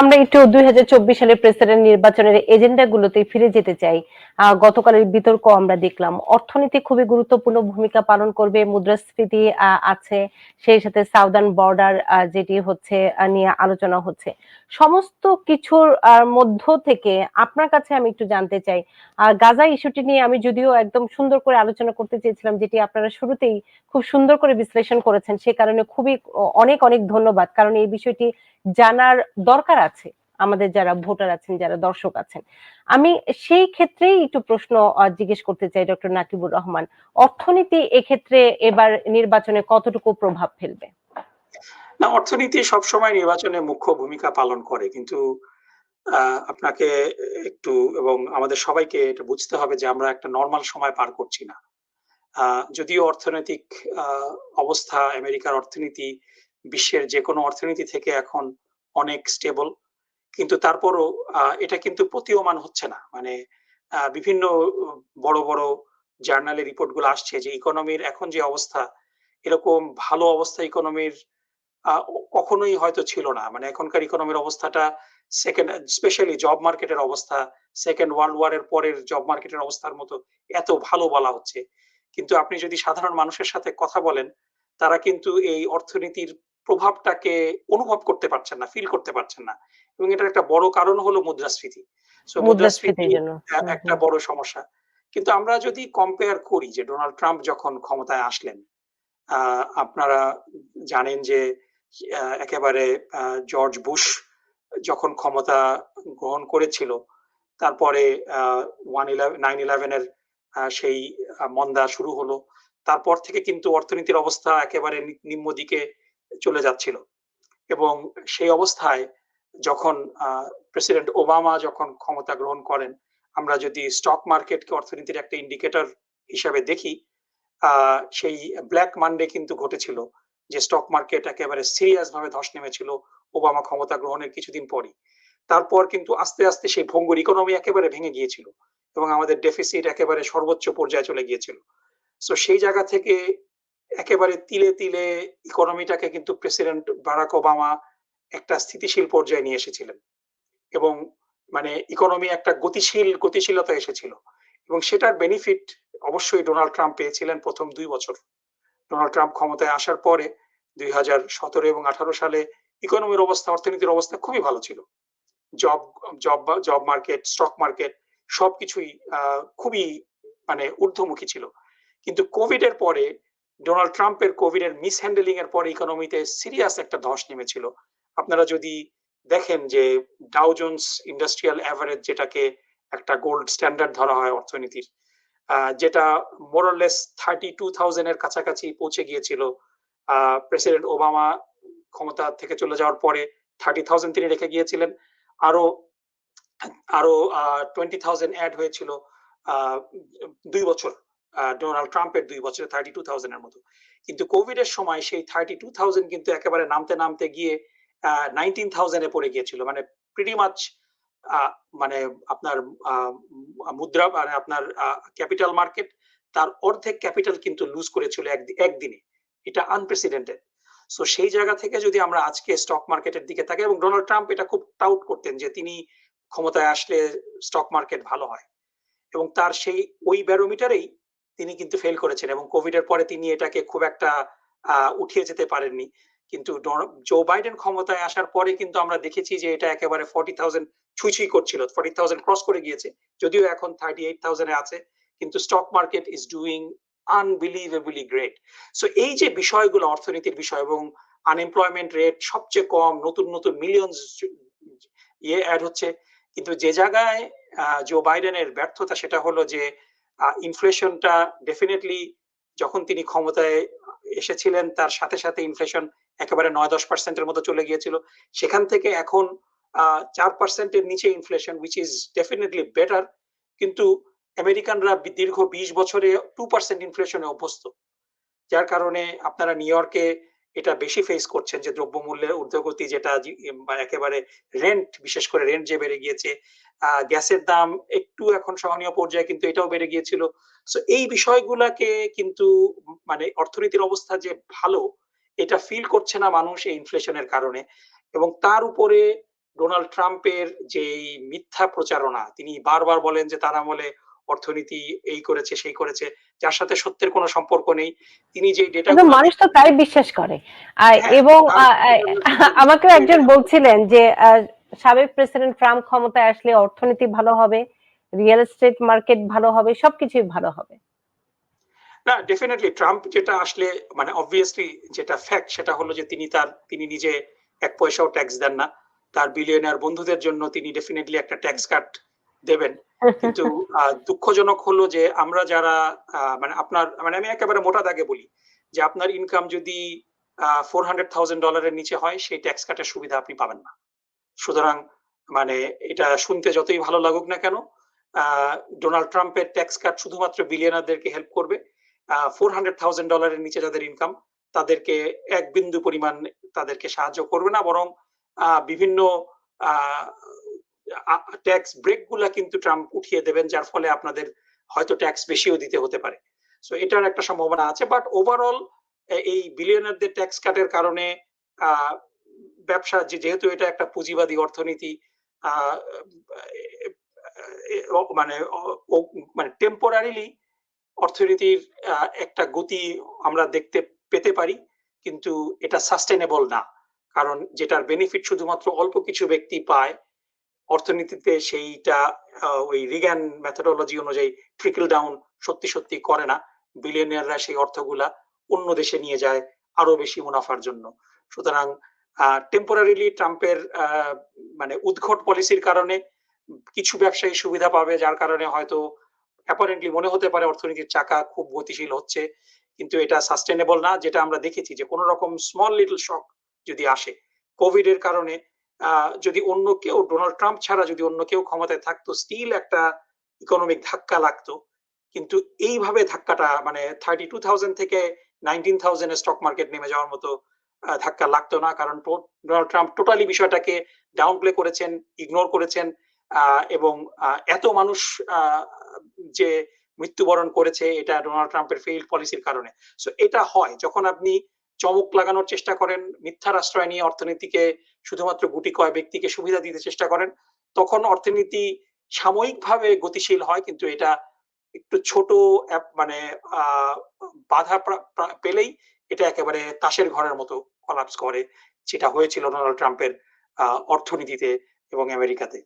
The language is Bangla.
আমরা একটু দুই হাজার চব্বিশ সালের প্রেসিডেন্ট নির্বাচনের এজেন্ডা গুলোতে ফিরে যেতে চাই। গতকালের বিতর্ক আমরা দেখলাম। অর্থনীতি খুবই গুরুত্বপূর্ণ ভূমিকা পালন করবে, মুদ্রাস্ফীতি আছে, সেই সাথে সাউদার্ন বর্ডার যেটি হচ্ছে নিয়ে আলোচনা হচ্ছে। সমস্ত কিছুর মধ্য থেকে আপনার কাছে আমি একটু জানতে চাই। গাজা ইস্যুটি নিয়ে আমি যদিও একদম সুন্দর করে আলোচনা করতে চেয়েছিলাম, যেটি আপনারা শুরুতেই খুব সুন্দর করে বিশ্লেষণ করেছেন, সে কারণে খুবই অনেক অনেক ধন্যবাদ। কারণ এই বিষয়টি জানার দরকার আছে, আমাদের যারা ভোটার আছেন, যারা দর্শক আছেন। আমি সেই ক্ষেত্রেই একটু প্রশ্ন জিজ্ঞেস করতে চাই ডক্টর নাকিবুর রহমান, অর্থনীতি এক্ষেত্রে এবার নির্বাচনে কতটুকু প্রভাব ফেলবে? না, অর্থনীতি সবসময় নির্বাচনে মুখ্য ভূমিকা পালন করে, কিন্তু আপনাকে একটু এবং আমাদের সবাইকে এটা বুঝতে হবে যে আমরা একটা নর্মাল সময় পার করছি না। যদিও অর্থনৈতিক অবস্থা, আমেরিকার অর্থনীতি, বিশ্বের যে কোনো অর্থনীতি থেকে এখন অনেক স্টেবল কিন্তু তারপরও এটা কিন্তু প্রতীয়মান হচ্ছে না। মানে বিভিন্ন বড় বড় জার্নালে রিপোর্টগুলো আসছে যে ইকোনমির এখন যে অবস্থা, এরকম ভালো অবস্থা ইকোনমির কখনোই হয়তো ছিল না। মানে এখনকার ইকোনমির অবস্থাটা সেকেন্ড স্পেশালি জব মার্কেটের অবস্থা সেকেন্ড ওয়ার্ল্ড ওয়ার এর পরের জব মার্কেটের অবস্থার মতো এত ভালো বলা হচ্ছে। কিন্তু আপনি যদি সাধারণ মানুষের সাথে কথা বলেন, তারা কিন্তু এই অর্থনীতির প্রভাবটাকে অনুভব করতে পারছেন না ফিল করতে পারছেন না। এবং এটার একটা বড় কারণ হলো মুদ্রাস্ফীতি। সো হুম, একটা বড় সমস্যা। কিন্তু আমরা যদি কম্পেয়ার করি যে ডোনাল্ড ট্রাম্প যখন ক্ষমতায় আসলেন আপনারা জানেন যে একেবারে জর্জ বুশ যখন ক্ষমতা গ্রহণ করেছিল তারপরে ওয়ান ইলেভেন নাইন ইলেভেনের সেই মন্দা শুরু হলো। তারপর থেকে কিন্তু অর্থনীতির অবস্থা একেবারে নিম্ন দিকে চলে যাচ্ছিল। এবং সেই অবস্থায় যখন প্রেসিডেন্ট ওবামা যখন ক্ষমতা গ্রহণ করেন, আমরা যদি স্টক মার্কেটকে অর্থনীতির একটা ইন্ডিকেটর হিসাবে দেখি সেই ব্ল্যাক মানডে কিন্তু ঘটেছিল, যে স্টক মার্কেট একেবারে সিরিয়াস ভাবে ধস নেমেছিল ওবামা ক্ষমতা গ্রহণের কিছুদিন পরই। তারপর কিন্তু আস্তে আস্তে সেই ভঙ্গুর ইকোনমি একেবারে ভেঙে গিয়েছিল এবং আমাদের ডেফিসিট একেবারে সর্বোচ্চ পর্যায়ে চলে গিয়েছিল। সো সেই জায়গা থেকে একেবারে তিলে তিলে ইকোনমিটাকে কিন্তু প্রেসিডেন্ট বারাক ওবামা একটা স্থিতিশীল পর্যায়ে নিয়ে এসেছিলেন। এবং মানে ইকোনমি একটা গতিশীল, গতিশীলতা এসেছিল। এবং সেটার বেনিফিট অবশ্যই ডোনাল্ড ট্রাম্প পেয়েছিলেন প্রথম দুই বছর। ডোনাল্ড ট্রাম্প ক্ষমতায় আসার পরে দুই হাজার সতেরো এবং আঠারো সালে ইকোনমির অবস্থা, অর্থনীতির অবস্থা খুবই ভালো ছিল। Job job job market stock market সবকিছুই খুবই মানে ঊর্ধ্বমুখী ছিল। কিন্তু কোভিড এর পরে ডোনাল্ড ট্রাম্পের কোভিড এর মিসহ্যান্ডেলিং এর পরে ইকোনমিতে সিরিয়াস একটা ধস নেমেছিল। আপনারা যদি দেখেন যে ডাউ জোন্স ইন্ডাস্ট্রিয়াল অ্যাভারেজ যেটাকে একটা গোল্ড স্ট্যান্ডার্ড ধরা হয় অর্থনীতির যেটা মোরলেস থার্টি টু এর কাছাকাছি পৌঁছে গিয়েছিল প্রেসিডেন্ট ওবামা ক্ষমতা থেকে চলে যাওয়ার পরে থার্টি থাউজেন্ড তিনি রেখে গিয়েছিলেন। আরও আরও টোয়েন্টি থাউজেন্ড অ্যাড হয়েছিল দুই বছর। ডোনাল্ড ট্রাম্পের দুই বছরে থার্টি টু এর মতো। কিন্তু কোভিড এর সময় সেই থার্টি টু থাউজেন্ড কিন্তু একেবারে নামতে নামতে গিয়ে নাইনটিন থাউজেন্ডে পড়ে গিয়েছিল। মানে প্রিটি মাচ মানে আপনার মুদ্রা মানে আপনার ক্যাপিটাল মার্কেট তার অর্ধেক ক্যাপিটাল কিন্তু লুজ করেছিল একদি- একদিনে। এটা আনপ্রেসিডেন্টেড সো সেই জায়গা থেকে যদি আমরা আজকে স্টক মার্কেটের দিকে তাকাই, এবং ডোনাল্ড ট্রাম্প এটা খুব টাউট করতেন যে তিনি ক্ষমতায় আসলে স্টক মার্কেট ভালো হয়। এবং তার সেই ওই ব্যারোমিটারেই তিনি কিন্তু ফেল করেছেন এবং কোভিড এর পরে তিনি এটাকে খুব একটা উঠিয়ে যেতে পারেননি। কিন্তু জো বাইডেন ক্ষমতায় আসার পরে কিন্তু আমরা দেখেছি যে এটা একেবারে ফর্টি থাউজেন্ড ছুঁই করছিল ফর্টি থাউজেন্ড ক্রস করে গিয়েছে, যদিও এখন থার্টি এইট থাউজেন্ডে আছে, কিন্তু stock market is doing unbelievably great so এই যে বিষয়গুলো, অর্থনীতির বিষয় এবং আনএমপ্লয়মেন্ট রেট সবচেয়ে কম, নতুন নতুন মিলিয়ন ইয়ে অ্যাড হচ্ছে, কিন্তু যে জায়গায় জো বাইডেনের ব্যর্থতা সেটা হলো যে ইনফ্লেশনটা ডেফিনেটলি যখন তিনি ক্ষমতায় এসেছিলেন, তার সাথে সাথে ইনফ্লেশন একেবারে নয় দশ পার্সেন্টের মতো চলে গিয়েছিল। সেখান থেকে এখন চার পার্সেন্টের নিচে inflation which is definitely better কিন্তু আমেরিকানরা দীর্ঘ বিশ বছরে টু পার্সেন্ট ইনফ্লেশনে অভ্যস্ত। যার কারণে আপনারা নিউ ইয়র্কে এটা বেশি ফেস করছেন যে দ্রব্যমূল্যের ঊর্ধ্বগতি যেটা একেবারে রেন্ট বিশেষ করে রেন্ট যে বেড়ে গিয়েছে গ্যাসের দাম একটু এখন সহনীয় পর্যায়ে কিন্তু এটাও বেড়ে গিয়েছিল। সো এই বিষয়গুলাকে কিন্তু মানে অর্থনীতির অবস্থা যে ভালো, এটা ফিল করছে না মানুষ এই ইনফ্লেশনের কারণে। এবং তার উপরে ডোনাল্ড ট্রাম্পের যেই মিথ্যা প্রচারণা, তিনি বারবার বলেন যে তার আমলে অর্থনীতি এই করেছে সেই করেছে যার সাথে সত্যের কোনো সম্পর্ক নেই। তিনি যে ডেটা মানুষ তো তাই বিশ্বাস করে। হ্যাঁ, এবং আমাকে একজন বলছিলেন যে সাবেক প্রেসিডেন্ট ট্রাম্প ক্ষমতায় আসলে অর্থনীতি ভালো হবে রিয়েল এস্টেট মার্কেট ভালো হবে সবকিছুই ভালো হবে। না ডেফিনেটলি ট্রাম্প যেটা আসলে মানে অবভিয়াসলি যেটা ফ্যাক্ট সেটা হলো যে তিনি তার তিনি নিজে এক পয়সাও ট্যাক্স দেন না। তার বিলিয়নার বন্ধুদের জন্য তিনি ডেফিনেটলি একটা ট্যাক্স কাট দেবেন। কিন্তু দুঃখজনক হলো যে আমরা যারা মানে আপনার মানে আমি একেবারে মোটা দাগে বলি যে আপনার ইনকাম যদি ফোর হান্ড্রেড থাউজেন্ড ডলারের নিচে হয় সেই ট্যাক্স কাটের সুবিধা আপনি পাবেন না। সুতরাং মানে এটা শুনতে যতই ভালো লাগুক না কেন ডোনাল্ড ট্রাম্পের ট্যাক্স কাট শুধুমাত্র বিলিয়নারদেরকে হেল্প করবে। ফোর হান্ড্রেড থাউজেন্ড ডলারের নিচে যাদের ইনকাম তাদেরকে এক বিন্দু পরিমাণ তাদেরকে সাহায্য করবে না বরং আহ, বিভিন্ন ট্যাক্স ব্রেকগুলা কিন্তু ট্রাম্প উঠিয়ে দেবেন, যার ফলে আপনাদের হয়তো ট্যাক্স বেশিও দিতে হতে পারে। সো এটার একটা সম্ভাবনা আছে বাট ওভারঅল এই বিলিয়নারদের ট্যাক্স কাটের কারণে ব্যবসা যেহেতু এটা একটা পুঁজিবাদী অর্থনীতি মানে মানে টেম্পোরারিলি অর্থনীতির একটা গতি আমরা দেখতে পেতে পারি, কিন্তু এটা সাস্টেনেবল না। কারণ যেটার বেনিফিট শুধুমাত্র অল্প কিছু ব্যক্তি পায় অর্থনীতিতে সেইটা ওই রিগ্যান মেথোডোলজি অনুযায়ী ট্রিকল ডাউন সত্যি সত্যি করে না। বিলিয়নিয়াররা সেই অর্থগুলা অন্য দেশে নিয়ে যায় আরও বেশি মুনাফার জন্য। সুতরাং টেম্পোরারিলি ট্রাম্পের মানে উদ্ঘট পলিসির কারণে কিছু ব্যবসায়ী সুবিধা পাবে, যার কারণে হয়তো অ্যাপারেন্টলি মনে হতে পারে অর্থনীতির চাকা খুব গতিশীল হচ্ছে, কিন্তু এটা সাস্টেনেবল না, যেটা আমরা দেখেছি যে কোনো রকম স্মল লিটল শক যদি আসে কোভিড এর কারণে যদি অন্য কেউ, ডোনাল্ড ট্রাম্প ছাড়া যদি অন্য কেউ ক্ষমতায় থাকতো স্টিল একটা ইকোনমিক ধাক্কা লাগতো। কিন্তু এইভাবে ধাক্কাটা মানে থার্টি টু থাউজেন্ড থেকে নাইনটিন থাউজেন্ড স্টক মার্কেট নেমে যাওয়ার মতো ধাক্কা লাগতো না। কারণ ডোনাল্ড ট্রাম্প টোটালি বিষয়টাকে ডাউন প্লে করেছেন ইগনোর করেছেন এবং এত মানুষ যে মৃত্যুবরণ করেছে, এটা ডোনাল্ড ট্রাম্পের ফেইল পলিসির কারণে। সো এটা হয়। যখন আপনি চমক লাগানোর চেষ্টা করেন মিথ্যার আশ্রয় নিয়ে অর্থনীতিকে শুধুমাত্র গুটি কয় ব্যক্তিকে সুবিধা দিতে চেষ্টা করেন, তখন অর্থনীতি সাময়িকভাবে গতিশীল হয়, কিন্তু এটা একটু ছোট মানে বাধা পেলেই এটা একেবারে তাসের ঘরের মতো কলাপস করে, যেটা হয়েছিল ডোনাল্ড ট্রাম্পের অর্থনীতিতে এবং আমেরিকাতে।